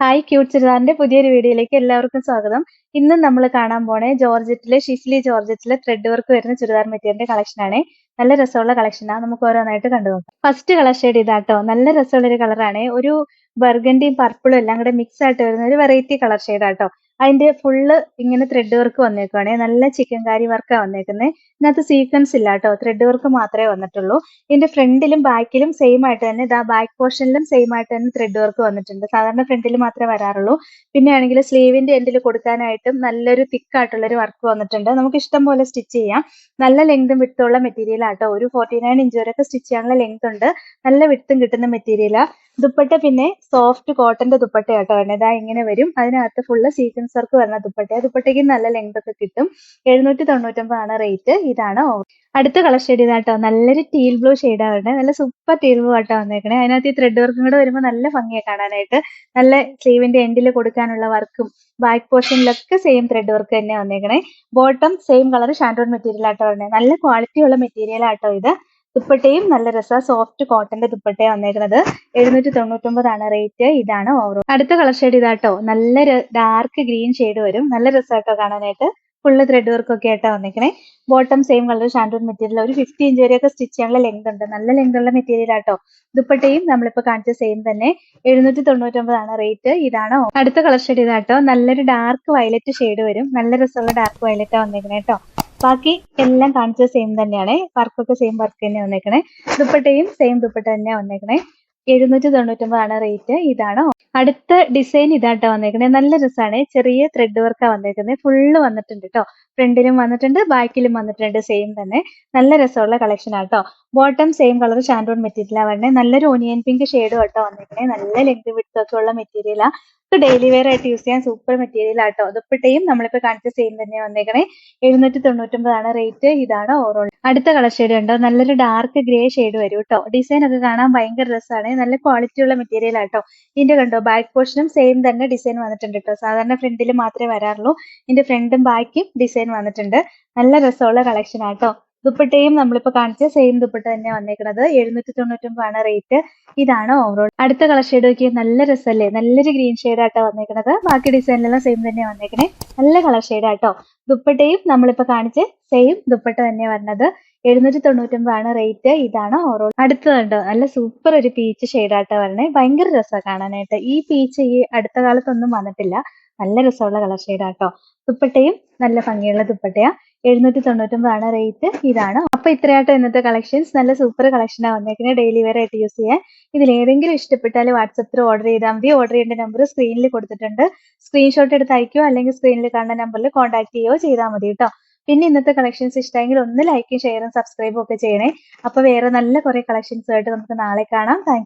Hi cute ചുരിദാറിന്റെ പുതിയൊരു വീഡിയോയിലേക്ക് എല്ലാവർക്കും സ്വാഗതം. ഇന്ന് നമ്മൾ കാണാൻ പോണേ ജോർജറ്റിലെ ഷിസ്ലി ജോർജറ്റിലെ ത്രെഡ് വർക്ക് വരുന്ന ചുരിദാർ മെറ്റീരിയലിന്റെ കളക്ഷൻ ആണ്. നല്ല രസമുള്ള കളക്ഷനാണ് നമുക്ക് ഓരോന്നായിട്ട് കണ്ടു നോക്കാം. ഫസ്റ്റ് കളർ ഷെയ്ഡ് ഇതാട്ടോ. നല്ല രസമുള്ള ഒരു കളറാണ് ഒരു ബർഗണ്ടിയും പർപ്പിളും എല്ലാം കൂടെ മിക്സ് ആയിട്ട് വരുന്ന ഒരു വെറൈറ്റി കളർ ഷെയ്ഡ് ആട്ടോ. അതിന്റെ ഫുള്ള് ഇങ്ങനെ ത്രെഡ് വർക്ക് വന്നേക്കുവാണേ. നല്ല ചിക്കൻ കാരി വർക്കാണ് വന്നേക്കുന്നത് ഇതിനകത്ത് സീക്വൻസ് ഇല്ല കേട്ടോ. ത്രെഡ് വർക്ക് മാത്രമേ വന്നിട്ടുള്ളൂ. ഇതിന്റെ ഫ്രണ്ടിലും ബാക്കിലും സെയിം ആയിട്ട് തന്നെ ഇതാ ബാക്ക് പോർഷനിലും സെയിം ആയിട്ട് തന്നെ ത്രെഡ് വർക്ക് വന്നിട്ടുണ്ട്. സാധാരണ ഫ്രണ്ടിൽ മാത്രമേ വരാറുള്ളൂ. പിന്നെ ആണെങ്കിൽ സ്ലീവിന്റെ എൻഡിൽ കൊടുക്കാനായിട്ടും നല്ലൊരു തിക്ക് ആയിട്ടുള്ള ഒരു വർക്ക് വന്നിട്ടുണ്ട്. നമുക്ക് ഇഷ്ടം പോലെ സ്റ്റിച്ച് ചെയ്യാം. നല്ല ലെങ്തും വിട്ടുള്ള മെറ്റീരിയൽ ആട്ടോ ഒരു ഫോർട്ടി നയൻ ഇഞ്ച് വരെയൊക്കെ സ്റ്റിച്ച് ചെയ്യാനുള്ള ലെങ്ത് ഉണ്ട്. നല്ല വിട്ടും കിട്ടുന്ന മെറ്റീരിയലാ ദുപ്പട്ട പിന്നെ സോഫ്റ്റ് കോട്ടന്റെ ദുപ്പട്ട ആട്ടോ വരുന്നത്. ഇതാ ഇങ്ങനെ വരും. അതിനകത്ത് ഫുള്ള് സീക്വൻസ് വർക്ക് വരുന്ന ദുപ്പട്ട ദുപ്പട്ടയ്ക്ക് നല്ല ലെങ്ത് ഒക്കെ കിട്ടും. എഴുന്നൂറ്റി തൊണ്ണൂറ്റൊമ്പതാണ് റേറ്റ് ഇതാണ് അടുത്ത കളർ ഷെയ്ഡ് ഇതാട്ടോ. നല്ലൊരു ടീൽ ബ്ലൂ ഷെയ്ഡാണ് വരുന്നത്. നല്ല സൂപ്പർ ടീൽ ബ്ലൂ ആട്ടോ വന്നേക്കണേ. അതിനകത്ത് ഈ ത്രെഡ് വർക്കും കൂടെ വരുമ്പോൾ നല്ല ഭംഗിയെ കാണാനായിട്ട്. നല്ല സ്ലീവിന്റെ എൻഡിൽ കൊടുക്കാനുള്ള വർക്കും ബാക്ക് പോർഷനിലൊക്കെ സെയിം ത്രെഡ് വർക്ക് തന്നെ വന്നേക്കണേ. Bottom same colour shantoon material ആട്ടോ വരുന്നത്. നല്ല ക്വാളിറ്റി ഉള്ള മെറ്റീരിയൽ ആട്ടോ ഇത്. ദുപ്പട്ടയും നല്ല രസ. സോഫ്റ്റ് കോട്ടന്റെ ദുപ്പട്ടയാണ് വന്നേക്കുന്നത്. എഴുന്നൂറ്റി തൊണ്ണൂറ്റൊമ്പതാണ് റേറ്റ് ഇതാണ് ഓവറോൾ അടുത്ത കളർ ഷെയ്ഡ് ഇതാട്ടോ. നല്ല ഡാർക്ക് ഗ്രീൻ ഷെയ്ഡ് വരും. നല്ല രസമായിട്ടോ കാണാനായിട്ട്. ഫുള്ള് ത്രെഡ് വർക്ക് ഒക്കെ ആയിട്ടാ വന്നേക്കണേ. Bottom same colour shantoon material ഒരു ഫിഫ്റ്റി ഇഞ്ച് വരെയൊക്കെ സ്റ്റിച്ച് ചെയ്യാനുള്ള ലെങ്ത് ഉണ്ട്. നല്ല ലെങ്ത് ഉള്ള മെറ്റീരിയൽ ആട്ടോ. ദുപ്പട്ടയും നമ്മളിപ്പോ കാണിച്ച സെയിം തന്നെ. എഴുന്നൂറ്റി തൊണ്ണൂറ്റൊമ്പതാണ് റേറ്റ് ഇതാണ് അടുത്ത കളർ ഷെയ്ഡ് ഇതാട്ടോ. നല്ലൊരു ഡാർക്ക് വയലറ്റ് ഷെയ്ഡ് വരും. നല്ല രസമുള്ള ഡാർക്ക് വയലറ്റ് വന്നേക്കണേ കേട്ടോ ബാക്കി എല്ലാം കാണിച്ചത് സെയിം തന്നെയാണ്. വർക്കൊക്കെ സെയിം വർക്ക് തന്നെ വന്നേക്കണേ. ദുപ്പട്ടയും സെയിം ദുപ്പട്ട തന്നെ വന്നേക്കണേ. എഴുന്നൂറ്റി തൊണ്ണൂറ്റൊമ്പതാണ് റേറ്റ് ഇതാണ്? അടുത്ത ഡിസൈൻ ഇതാട്ടോ വന്നേക്കുന്നത് നല്ല രസമാണ് ചെറിയ ത്രെഡ് വർക്കാണ് വന്നേക്കുന്നത് ഫുള്ള് വന്നിട്ടുണ്ട് കേട്ടോ ഫ്രണ്ടിലും വന്നിട്ടുണ്ട് ബാക്കിലും വന്നിട്ടുണ്ട്. സെയിം തന്നെ. നല്ല രസമുള്ള കളക്ഷൻ ആട്ടോ ബോട്ടം സെയിം കളർ ഷാൻഡോൺ മെറ്റീരിയലാണ് വരണേ നല്ലൊരു ഓണിയൻ പിങ്ക് ഷെയ്ഡും ആട്ടോ വന്നേക്കുന്നത് നല്ല ലെങ്ത് വിട്ട് ഒക്കെ ഉള്ള മെറ്റീരിയലാ ഡെയിലി വെയർ ആയിട്ട് യൂസ് ചെയ്യാൻ സൂപ്പർ മെറ്റീരിയൽ ആട്ടോ ദുപ്പട്ടയും നമ്മളിപ്പോ കാണിച്ച സെയിം തന്നെ വന്നേക്കണേ. എഴുന്നൂറ്റി തൊണ്ണൂറ്റൊമ്പതാണ് റേറ്റ് ഇതാണ് ഓറോൾ അടുത്ത കളർ ഷെയ്ഡ് ഉണ്ടോ നല്ലൊരു ഡാർക്ക് ഗ്രേ ഷെയ്ഡ് വരും കേട്ടോ ഡിസൈൻ ഒക്കെ കാണാൻ ഭയങ്കര രസമാണ് നല്ല ക്വാളിറ്റി ഉള്ള മെറ്റീരിയൽ ആട്ടോ ഇതിന്റെ കണ്ടോ ബാക്ക് പോർഷനും സെയിം തന്നെ ഡിസൈൻ വന്നിട്ടുണ്ട് കേട്ടോ സാധാരണ ഫ്രണ്ടിൽ മാത്രമേ വരാറുള്ളൂ. ഇതിന്റെ ഫ്രണ്ടും ബാക്കും ഡിസൈൻ വന്നിട്ടുണ്ട്. നല്ല രസമുള്ള കളക്ഷൻ ആട്ടോ ദുപ്പട്ടയും നമ്മളിപ്പോ കാണിച്ച സെയിം ദുപ്പട്ട തന്നെ വന്നേക്കുന്നത് എഴുന്നൂറ്റി തൊണ്ണൂറ്റൊമ്പതാണ് റേറ്റ് ഇതാണ് ഓവറോൾ അടുത്ത കളർ ഷെയ്ഡ് നോക്കിയാൽ നല്ല രസമല്ലേ നല്ലൊരു ഗ്രീൻ ഷെയ്ഡ് ആട്ടോ വന്നേക്കുന്നത് ബാക്കി ഡിസൈനിലെല്ലാം സെയിം തന്നെ വന്നേക്കണേ. നല്ല കളർ ഷെയ്ഡ് ആട്ടോ. ദുപ്പട്ടയും നമ്മളിപ്പോ കാണിച്ച് സെയിം ദുപ്പട്ട തന്നെ വന്നത് എഴുന്നൂറ്റി തൊണ്ണൂറ്റൊമ്പതാണ് റേറ്റ് ഇതാണ് ഓവറോൾ അടുത്തതുണ്ട് നല്ല സൂപ്പർ ഒരു പീച്ച് ഷെയ്ഡാട്ടോ വരണേ. ഭയങ്കര രസമാണ് കാണാനായിട്ട്. ഈ പീച്ച് ഈ അടുത്ത കാലത്തൊന്നും വന്നിട്ടില്ല. നല്ല രസമുള്ള കളർ ഷെയ്ഡാട്ടോ ദുപ്പട്ടയും നല്ല ഭംഗിയുള്ള ദുപ്പട്ടയാ. എഴുന്നൂറ്റി തൊണ്ണൂറ്റൊമ്പതാണ് റേറ്റ് ഇതാണ്. അപ്പൊ ഇത്രയാട്ടോ ഇന്നത്തെ കളക്ഷൻസ് നല്ല സൂപ്പർ കളക്ഷനാണ് വന്നേക്കുന്നത് ഡെയിലി വെയർ ആയിട്ട് യൂസ് ചെയ്യാൻ. ഇതിൽ ഏതെങ്കിലും ഇഷ്ടപ്പെട്ടാൽ വാട്സപ്പിൽ ഓർഡർ ചെയ്താൽ മതി. ഓർഡർ ചെയ്യേണ്ട നമ്പർ സ്ക്രീനിൽ കൊടുത്തിട്ടുണ്ട്. സ്ക്രീൻഷോട്ട് എടുത്ത് അയക്കുകയോ അല്ലെങ്കിൽ സ്ക്രീനിൽ കാണുന്ന നമ്പറിൽ കോൺടാക്ട് ചെയ്യുകയോ ചെയ്താൽ മതി കേട്ടോ പിന്നെ ഇന്നത്തെ കളക്ഷൻസ് ഇഷ്ടമെങ്കിൽ ഒന്ന് ലൈക്കും ഷെയറും സബ്സ്ക്രൈബും ഒക്കെ ചെയ്യണേ. അപ്പൊ വേറെ നല്ല കുറെ കളക്ഷൻസ് ആയിട്ട് നമുക്ക് നാളെ കാണാം. താങ്ക്